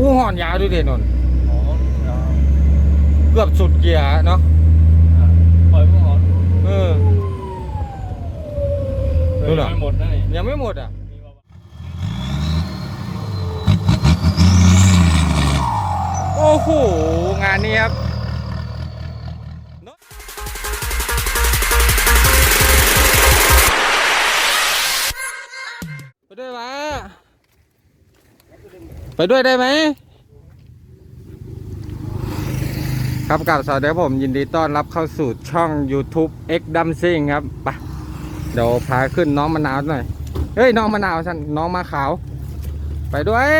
ผู้ห่อนยาวด้วยเด่นนนอ๋อเอาเกือบสุดเกียร์เนาะอะปล่อยพวกหอนเออ ดูหน่อยไม่หมดนะนี่ยังไม่หมดอะ มีเบาโอ้โห งานนี้ครับ ไปด้วยได้ไหม ครับกับสวัสดีครับผมยินดีต้อนรับเข้าสู่ช่อง YouTube X d u m s i n g ครับไปเดี๋ยวพาขึ้นน้องมะนาวหน่อย เฮ้ย น้องมะนาวฉันน้องมาขาว ไปด้วย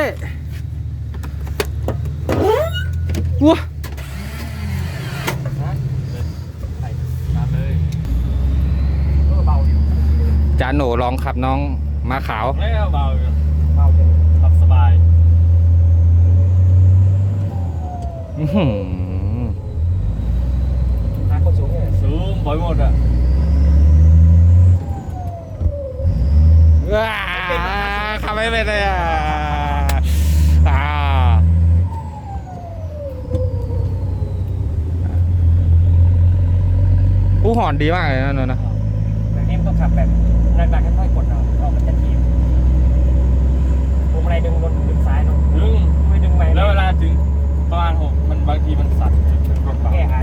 ว้าจานโหนลองขับน้องมาขาว แล้วเบาอยู่ เบาอยู่ ขับสบาย อื้อหือหาคนสูงเนี่ยสูงปล่อยหมดอะว้าขับไม่เป็นเลยอะอ่าผู้หอนดีมากเลยนะนนท์นะ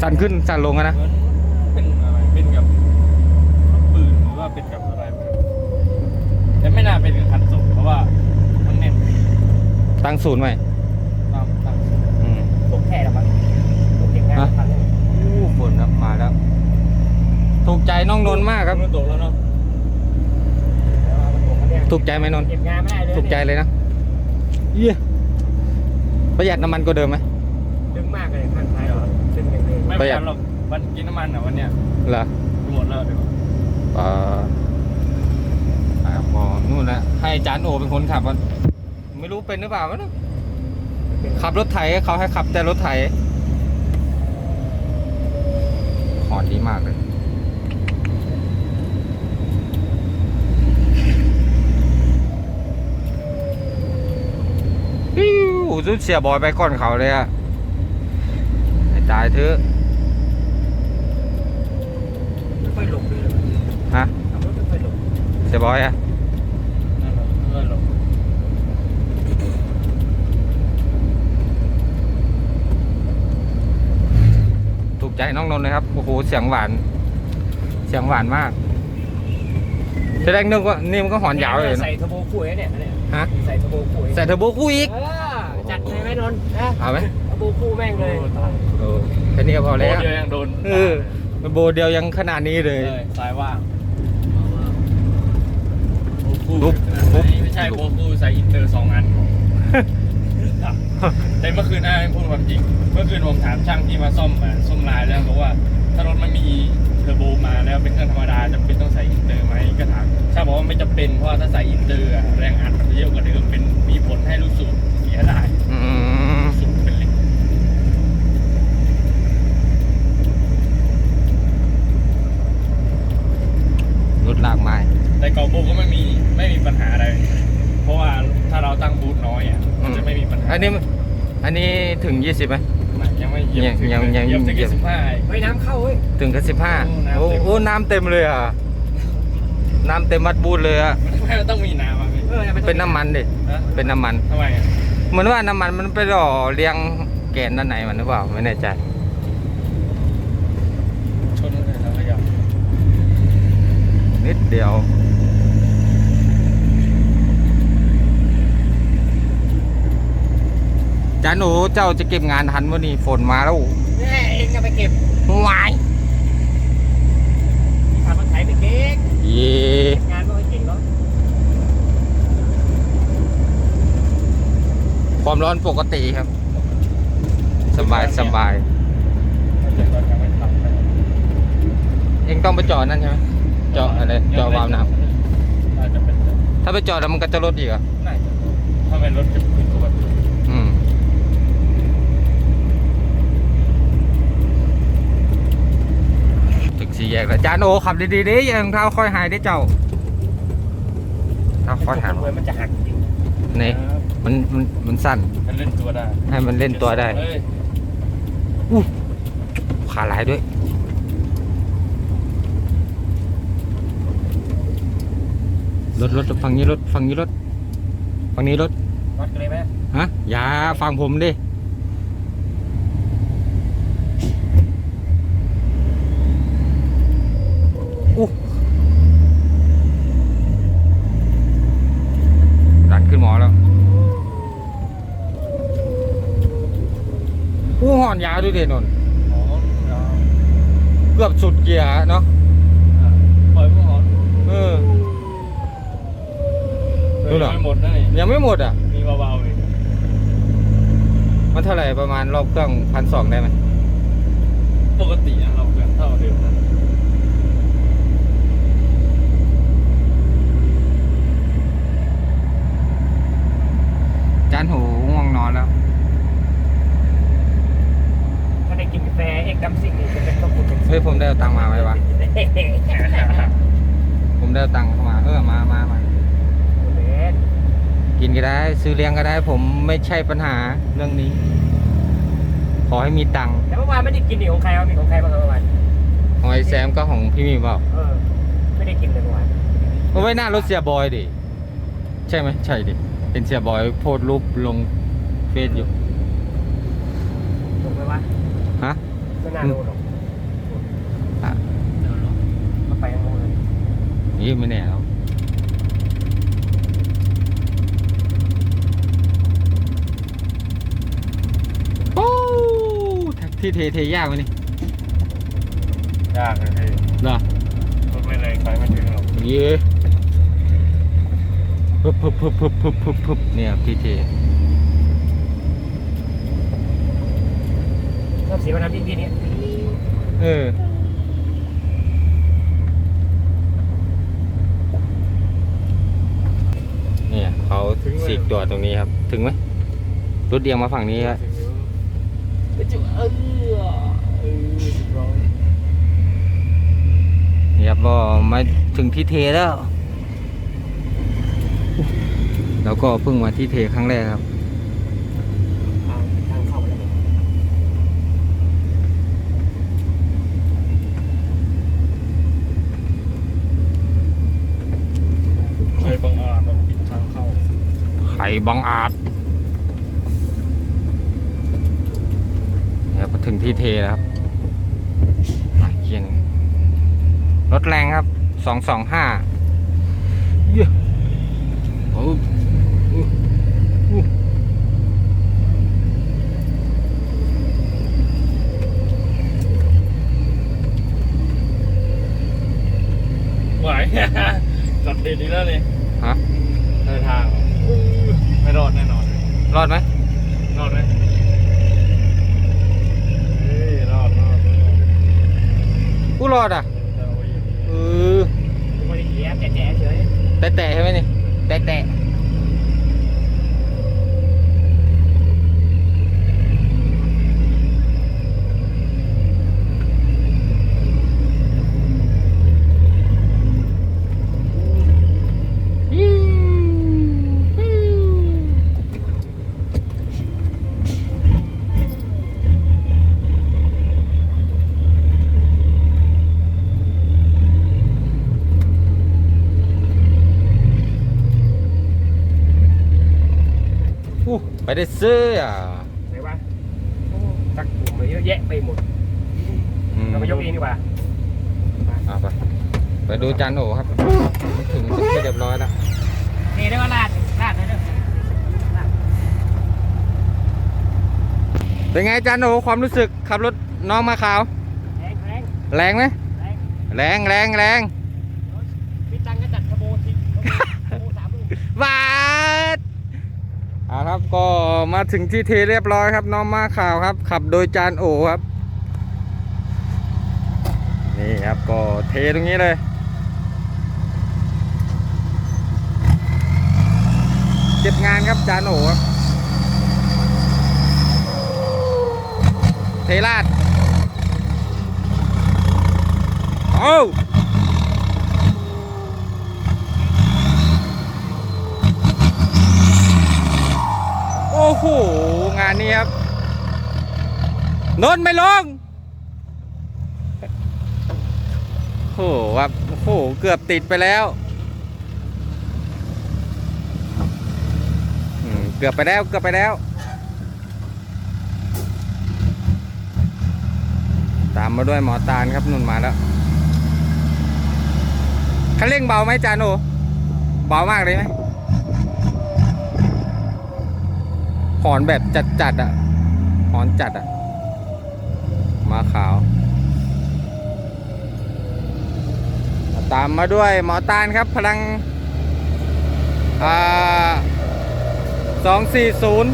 สั่นขึ้นสั่นลงอะนะเหมือนเป็นอะไรเป็นกับลูกปืนหรือว่าเป็นกับอะไรไม่รู้แต่ไม่น่าเป็นกับคันสูงเพราะว่ามันแน่นตั้งศูนย์ไว้ตามตามสูงอืมตกแค่แล้วมั้งตกเก่งงานฮะพันหนึ่งอู้ฝนครับมาแล้ว ถูกใจน้องนนท์มากครับ มันตกแล้วเนาะแล้วมันตกมาเนี่ยถูกใจไหมนนท์เก็บงานไม่ได้เลยถูกใจเลยนะเยี่ยประหยัดน้ำมันก็เดิมไหม ปประระหยัดหรอกวันกินน้ำมันอะวันเนี้ยเหรอหมดแล้วเดี๋ยวอ่ออ่าพอนู่นนะให้จานโอเป็นคนขับมันไม่รู้เป็นหรือเปล่าวะนะขับรถไถเขาให้ขับแต่รถไถหอนดีมากเลยปิ้วสุดเสียบอยไปก่อนเขาเลยอะให้ตายเถอะ ไม่ ค่อยหลบเลยฮะขับรถไม่ค่อยหลบเสียบอยอะนั่นแหละเพื่อนหรอกถูกใจน้องนนท์เลยครับโอ้โหเสียงหวาน เสียงหวานมากแสดงนึกว่านี่มันก็หอนยาวเลยนะใส่เทอร์โบคุยเนี่ยเนี่ยฮะใส่เทอร์โบคุยใส่เทอร์โบคู่อีกเออจัดเลยไหมนนท์นะเอาไหมเทอร์โบคู่แม่งเลยโอ้ตายโอ้แค่นี้ก็พอโบแล้วเดียวยังโดนเออ โบเดียวยังขนาดนี้เลย เลยซ้ายว่างโบคู่ลุกไม่ไม่ใช่โบคู่ใส่อินเตอร์สองอันแต่เมื่อคืนน่าให้พูดความจริง เมื่อคืนผมถามช่างที่มาซ่อมอะซ่อมลายแล้วบอกว่า ถ้ารถมันมีเทอร์โบมาแล้วเป็นเครื่องธรรมดาจำเป็นต้องใส่อินเตอร์ไหมก็ถามช่างบอกว่าไม่จำเป็นเพราะว่าถ้าใส่อินเตอร์อะแรงอัดมันจะเยอะกว่าเดิมเป็นมีผลให้ลูกสูบเสียได้ อืม สูบเป็นเหล็ก รถลากไม้ แต่ เกาโบก็ไม่มีไม่มีปัญหาอะไร เพราะว่าถ้าเราตั้งบูทน้อยอะมันจะไม่มีปัญหาอันนี้อันนี้ถึง 20ไหมไม่ยังไม่เหยียบถึยังยังเหยียบถึงเหยียบสิบห้าเฮ้ยน้ำเข้าเว้ยถึงแค่สิบห้าโอ้โอ้น้ำเต็มโหน้ำเต็มเลยอะน้ำเต็มมัดบูทเลยอะไม่ต้องมีน้ำอะพี่เออมัเป็นน้ำมันดิฮะเป็นน้ำมันทำไมอะเหมือนว่าน้ำมันมันไปหล่อเลี้ยงแกนด้านไหนมันหรือเปล่าไม่แน่ใจชนเลยแล้วก็ยับนิดเดียว จาหนูเจ้าจะเก็บงานทันวันนี้ฝนมาแล้วแม่เองจะไปเก็บวายขับรถไถไปเก็บเย่งานไม่ค่อยเก่งเนาะความร้อนปกติครับ สบายสบายถ้าเกิดเรายังไม่ทำนะเองต้องไปจอดนั่นใช่ไหมจอดอะไรจอดวาล์วน้น่าจะเป็นำถ้าไปจอดแล้วมันก็จะลดอีกเหรอะน่าจะถ้าเป็นรถจะเป็นตัวแบบ อืมถึง สี่แยกแล้วจานโอขับดีๆดิอยังเท้าค่อยหายได้เจ้าเท้าค่อยหายเลยมันจะหักจริงนี่ไปมันมันมันสั้นมันเล่นตัวได้ให้มันเล่นตัวได้เอ้ยอู้ขาหลายด้วยรถรถฝั่งนี้รถฝั่งนี้รถฝั่งนี้รถวัดกันเลยไหมฮะอย่าฟังผมดิ อู้ดันขึ้นหมอแล้ว อู้หอนยาวด้วยเดนนนอ๋อเอาเกือบสุดเกียร์เนาะอะปล่อยพวกหอนเออ ดูเหรอไม่หมดนะนี่ยังไม่หมดอะ มีเบาๆอีกมันเท่าไหร่ประมาณรอบเครื่องพันสองได้ไหมปกติอะเราเกินเท่าเดิมนะจานหูง่วงนอนแล้วถ้า ได้กินกาแฟเอกดัมซิ่งนี่จะเป็นข้าวปุ้นเป็นเฮ้ยผมได้เอาตังค์มาไหมวะ ผมได้เอาตังค์เข้ามาเออมามามากินก็ได้ ซื้อเลี้ยงก็ได้ ผมไม่ใช่ปัญหาเรื่องนี้ ขอให้มีตังค์แต่เมื่อวานไม่ได้กินนี่ของใครวะมีของใครบ้างครับเมื่อวานของไอ้แซมก็ของพี่มีเปล่าเออไม่ได้กินเลยเมื่อวานเอาไว้หน้ารถเสียบอยดิใช่ไหมใช่ดิเป็นเสียบอยโพสต์รูปลงเฟซอยู่ถูกไหมวะ ฮะไม่น่ารู้หรอกอะมาไปทั้งหมดเลยนี่ไม่แน่แล้วโอ้ที่เทเทยากไหมนี่ยากเลยพี่เหรอรถไม่แรงไปไม่ถึงหรอกเย้พึบพึบพึบพึบพึบพึบพึบเนี่ยครับที่เท ชอบสีวันน้ำที่พี่นี่เออเนี่ยเขาสีกตัวตรงนี้ครับ ถึงไหมรถเดียงมาฝั่งนี้ครับจุเออเออร้อยนี่ครับก็มาถึงที่เทแล้ว แล้วก็เพิ่งมาที่เทครั้งแรกครับ ทางทางเข้าไปแล้ว เคยบังอาจแบบปิดทางเข้า ไข่ บังอาจเดี๋ยวถึงที่เทแล้วครับเกียนรถแรงครับสองสองห้าเย้โอ้อู้อู้ ไหว จัดเด็ดดีแล้วนี่ ฮะ เดินทางไม่รอดแน่นอน รอดไหม รอดไหมเฮ้ยรอดรอดรอด กูรอดอะ เออ เออ ไม่ได้เกียร์แต่แจ๋เฉย แต่แต่ใช่ไหมนี่แต่แต่อิ๊วอิ๊วอู้ ไปได้เสื้อไหนวะโอ้ตักปุ่มมาเยอะแยะไปหมดอืมเรามายกเองดีกว่าอะไปไปดูจานโอครับถึงที่เรียบร้อยแล้วนี่ได้ว่าลาดลาดเลยเด้อลาดเป็นไงจานโอความรู้สึกขับรถน้องมาขาวแรงแรงแรงไหมแรงแรงแรงแรงมีตังค์ก็จัดขโมยทิ้งขโมยสามหมื่นบาทเอาครับ ก็มาถึงที่เทเรียบร้อยครับ น้องมาข่าวครับ ขับโดยจานโอครับ นี่ครับก็เทตรงนี้เลย เก็บงานครับจานโอครับ เทราดโอ้าโห งานนี้ครับนนไม่ลง โอ้โหครับโอ้โห เกือบติดไปแล้วเกือบไปแล้ว เกือบไปแล้ว ตามมาด้วยหมอตาลครับนุ่นมาแล้วคันเร่งเบาไหมจานโอเบามากเลยไหมห อนแบบจัดจัดๆอะหอนจัดอะ มาขาว ตามมาด้วยหมอตาลครับ พลัง อ่าสองสี่ศูนย์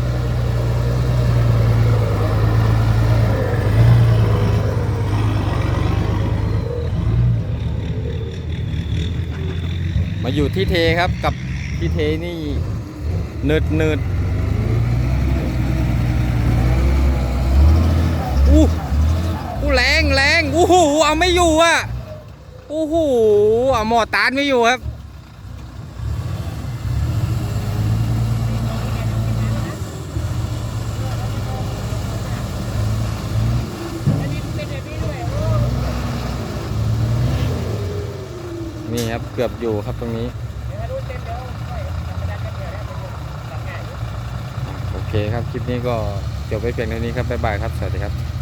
มาอยู่ที่เทครับกับที่เทนี่เนิดเนิดอู้อู้ แรงแรงอู้หูเอาไม่อยู่อะโอ้โหเอาหมอตานไม่อยู่ครับ นี่ครับเกือบอยู่ครับตรงนี้ โอเคครับ คลิปนี้ก็จบไปเพียงเท่านี้ครับ บ๊ายบายครับ สวัสดีครับ